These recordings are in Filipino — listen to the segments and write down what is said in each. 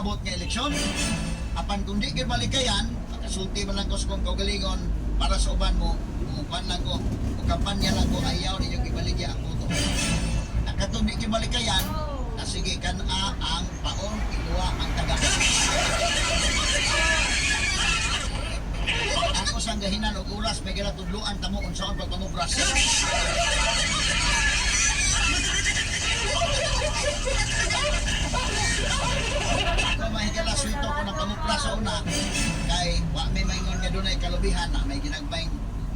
maabot nga eleksyon. Apan kung di gyud malikayan, makasulti man lang ko sa kong kaugalingon para sa uban mo, kumukuan lang ko, o kampanya lang ko, ayaw ninyo ibaligya ang boto. Nakatong di gyud malikayan, na sige kan a ang paon iluwa ang taga. Ako sang gahinan og oras may gila tudluan tamo unsaon pagpangubras. Ako mahigala swito ko ng pangupra sa una. Kay wa may maingon nga dunay kalubihan na may ginagbayng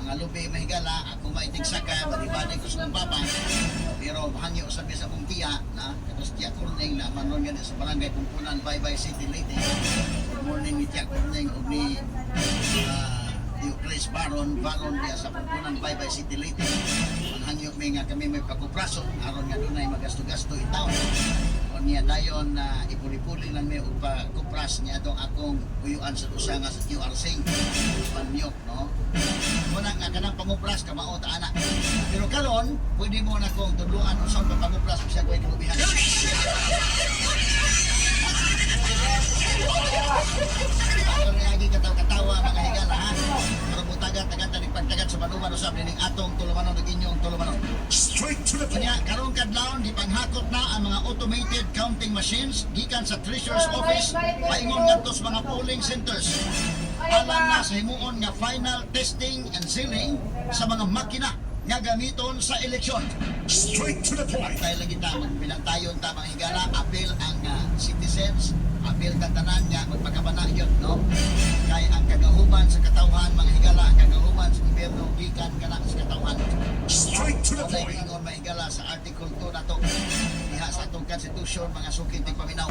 mga lubi mahigala ako maitig saka balibali ko sa papa pero hangyo sa sa kong tiya na katos tiya Corning na manon nga sa barangay Pumpunan Bye Bye City Leyte. Good morning ni tiya Corning ug ni ah, Chris Baron Baron diya sa Pumpunan Bye Bye City Leyte. Hangyo may nga kami may pagkupraso aron nga dunay magasto-gasto itaw o niya dayon na ipuli-puli lang may upa kupras niya itong akong uyuan sa usa nga sa QR Sing. Panyok no? Muna nga kanang pangupras ka mao ta anak pero karon pwede mo na kong tudluan unsa pa pangupras siya ko'y kinubihan Ako rin katawa-katawa mga higala pagtagat sa banuman usab ning atong tulumanon ug inyong tulumanon. Straight to the point. Kanya karong kadlawon gipanghakot na ang mga automated counting machines gikan sa Treasurer's Office paingon ngadto sa mga polling centers. Alang na sa himuon nga final testing and sealing sa mga makina nga gamiton sa eleksyon. Straight to the point. Tayo lagi ta magpinantayon ta mga higala apil ang ah, citizens apil ka tanan nga magpakabana yun no kay ang kagahuman sa katawhan mga higala ang kagahuman sa gobyerno gikan kana sa katawhan Straight to the point. ingon mahigala sa Article 2 na to. Diha sa atong Constitution, mga sukit ng paminaw.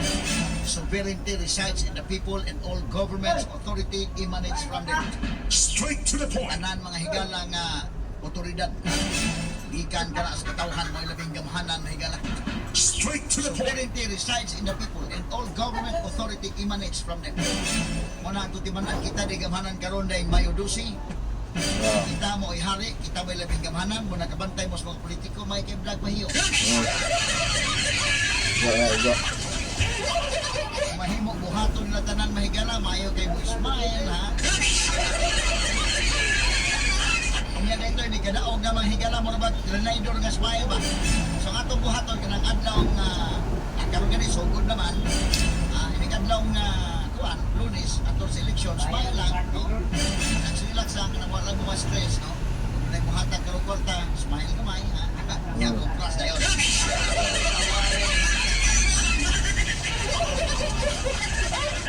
Sovereignty resides in the people and all governments authority emanates from them. Straight to the point. Tanan mga higala nga otoridad gikan ka na sa katawhan mo labing gamhanan mga higala. Straight to the. Sovereignty resides in the people and all government authority emanates from them. Muna ang tutimanan kita di gamhanan karon dahil Mayo 12, kita mo ihari, kita may labing gamhanan, muna kabantay mo sa mga politiko, may kay vlog mahiyo. mahimo buhaton nila tanan mahigala mayo kay mo Ismail ha Unya dito ni kadaog nga mahigala mo ba? Grenador nga Ismail ba? So ang atong buhaton kanang adlaw nga ah, karon gani sugod naman. Ah ini adlaw nga kuan lunes ato sa election Ismail lang no? Relax lang kanang wala mo ma-stress no? Nay buhatan karong kwarta Ismail kamay ha Nya ko cross dayon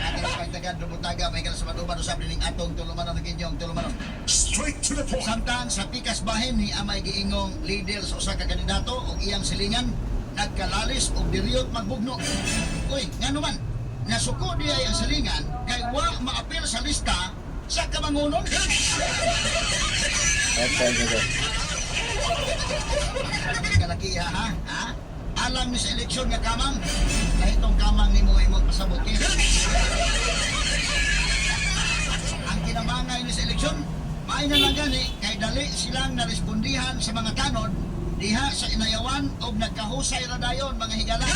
Ating pagtagad lumutaga may kala sa manuban usab ning atong tulumanon ug inyong tulumanon. Straight to the point. Samtang sa pikas bahin ni amay giingong leader sa usa ka kandidato ug iyang silingan nagkalalis og diriyot magbugno. Uy, ngano man? Nasuko diya ang silingan kay wa maapil sa lista sa kamangunon. Kalaki ha, ha? Alam ni sa eleksyon nga kamang kahit tong kamang ni mo imong pasabot. Ang kinamangay ni sa eleksyon, maay na lang gani kay dali silang narespondihan sa mga tanod diha sa inayawan o nagkahusay ra dayon mga higala.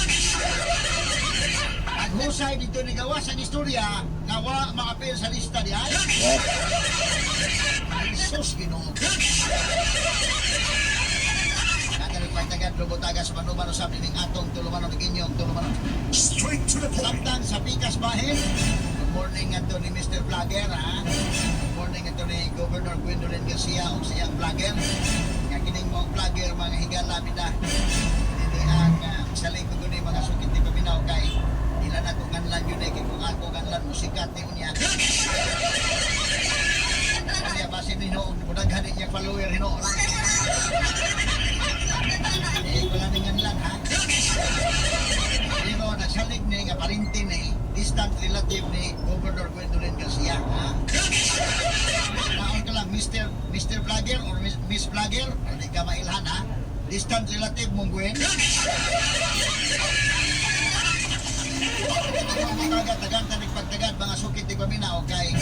Naghusay dito ni gawa sa istorya nga wa maapil sa lista diha. Sus Ginoo. Pagtagad lubutagas panuman usab ning atong tulumanon ug inyong tulumanon. Straight to the point. Samtang sa Pikas Bahin, good morning nga to ni Mr. Vlogger, ha? Good morning nga to ni Governor Gwendolyn Garcia o siyang vlogger. Nga kining mga vlogger, mga higala, bida. Hindi ang uh, saling ko ni mga sukit ni Paminaw kay ilan ako nganlan yun eh, kung ako nganlan musikat ni unya. Kaya basi ni Hinoon, mudaghan niya follower. Eh, ni nganlan, Mr. Vlogger or Miss, Miss Vlogger, hindi ka mailhan ha? Distant relative mong Gwen. Tagang tanig pagtagad, mga sukit di paminaw kay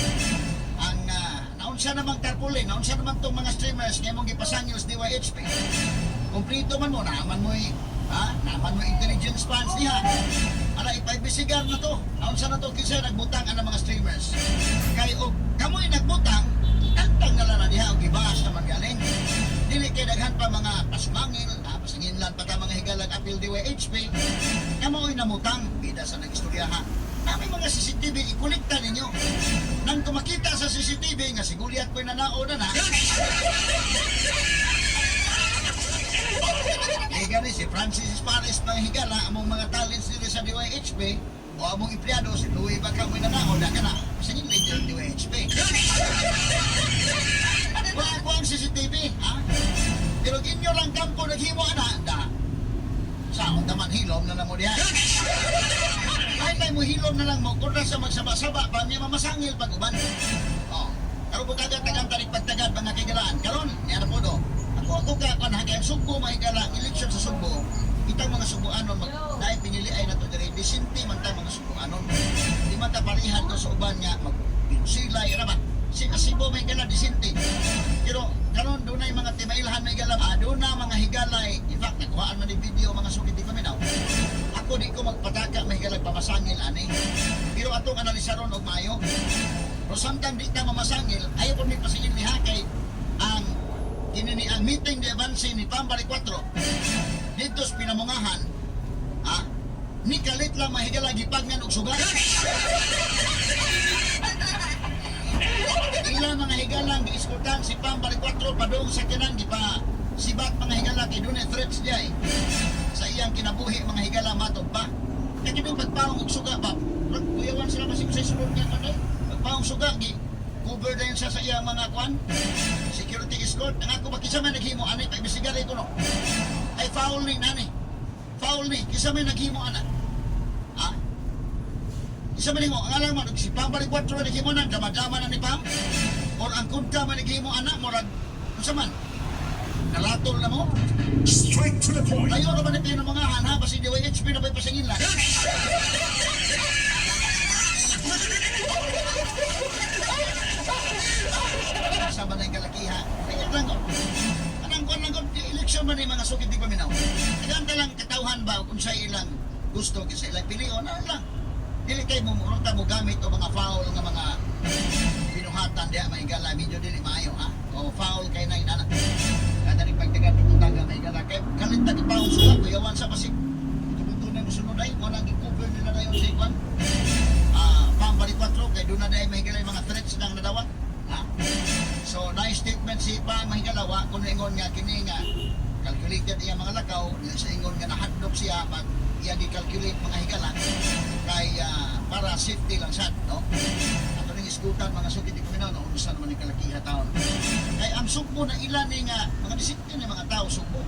ang uh, naunsa namang tarpulin, naunsa naman tong mga streamers nga mong gipasangil sa DYHP. Kumplito man mo na, man mo'y Ha? Naman mo intelligence funds niya. Ala, ipaibisigar na to. Aon sa na to, kinsa nagbutang ang mga streamers. Kay og kamoy nagbutang, tagtang na lang na diha og gibahas naman galing. Dili kay daghan pa mga pasmangil, ha, pasinginlan pa ta mga higalag apil diwa HP. Kamoy namutang, bida sa nag-istorya ha. Nami mga CCTV, ikolekta ninyo. Nang kumakita sa CCTV nga siguliat ko'y nanao na na, Eh gani si Francis Espares ng higala among mga talents nila sa DYHP o among empleyado si Louie Bacang may nanao na ka na. Sige lang yung DYHP. Wala ko ang CCTV, ha? Pero inyo lang kampo naghimo ana, da. Sa akong taman hilom na lang mo diyan. Ay, mo hilom na lang mo, kung sa magsaba-saba, pa niya mamasangil pag uban. Oh, karo po tagad tagang tarik pagtagad mga kagalaan. Karon, niya na po do. Ako ako ka kan hagay Sugbo mahigala election sa Sugbo. Itang mga Subuanon mag dahil pinili ay nato diri disinti man ta mga Subuanon. Di man ta parihan to sa uban nga mag silay ra ba. Si Kasibo may gala disinti. Pero karon dunay mga timailhan may gala doon na mga higalay. In fact, nakuhaan man ni video mga sugid kami daw. Ako di ko magpataka may higalag pamasangil ani. Pero atong analisaron og mayo. Pero samtang di ta mamasangil, ayaw po may pasingil ni Hakay kinini ang meeting de avance ni Pambari 4 dito sa pinamungahan ha? Ni kalit lang mahigala gipagngan og sugat ila mga higalang giiskutan si Pambari 4 padung sa kinang gipa sibat mga higala kay dunay threats diay sa iyang kinabuhi mga higala matod pa. Kaya kinong pagpaong og suga ba? Kuyawan sila masig sa sulod nga kanay pagpaong suga gi siya sa iyang mga kwan. Security escort. Ang ako ba kisa may naghimo anay pa ibisigari ko no? Ay foul ni nani. Foul ni. Kisa may naghimo ana. Ha? Kisa may naghimo. Ang alam mo si Pam balik 4 naghimo na dama-dama na ni Pam. Or ang kunta man naghimo ana murag unsa man? Nalatol na mo. Straight to the point. Ayaw naman ni Pino mga hana, kasi na ba'y pasingin lang. Man yung mga sukit di paminaw. Kaganda lang katauhan ba kung sa ilang gusto, kasi ilang piliyon, ano lang. Dili kayo mo, murong mo gamit o mga foul nga mga pinuhatan diya, may gala, medyo dili maayo, ha? O foul kayo na inana. Kada rin pagtaga tutaga may gala kay kalit na ipaong sila kuyawan sa pasig. Tumuto na musunod ay mo nang i-cover nila na yung sa ikwan. Ah, pambali 4 kay doon na dai may gala mga threats nang nadawat. Ha? So, na statement si pa mahigalawa kung ingon nga kini nga calculated iya mga lakaw sa ingon nga nahadlok siya pag iya gi-calculate mga higala kay ah, para safety lang sad no? Ato ning iskutan mga sugid di kuminaw no? Unusan man ni kalakiha taon. Kay ang sugbo na ilan ni nga mga disiplin ng mga tao sugbo.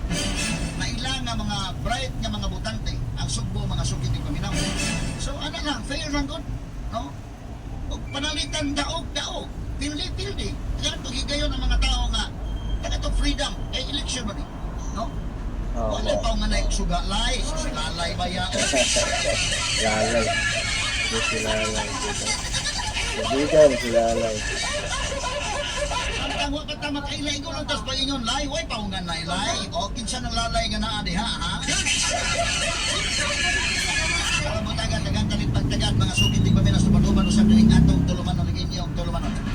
Na ilan nga mga bright nga mga butante ang sugbo mga sugid di kuminaw so ano lang fair lang good no? Ug panalitan daog daog pildi pildi kaya to higayon ang mga tao nga taga to freedom kay election man eh no Oo. wala pa nga na suga lay sulalay ba ya Lalay. Hindi si lalay dito. Kaibigan si lalay. Ang wa kata makailay ko lang tas paingon lay way paungan na lay o kinsa nang lalay nga naa diha ha Para mo taga tagan talit pagtagad mga sugid di pa minas tumaduman usab dining atong tulumanon ning inyong tulumanon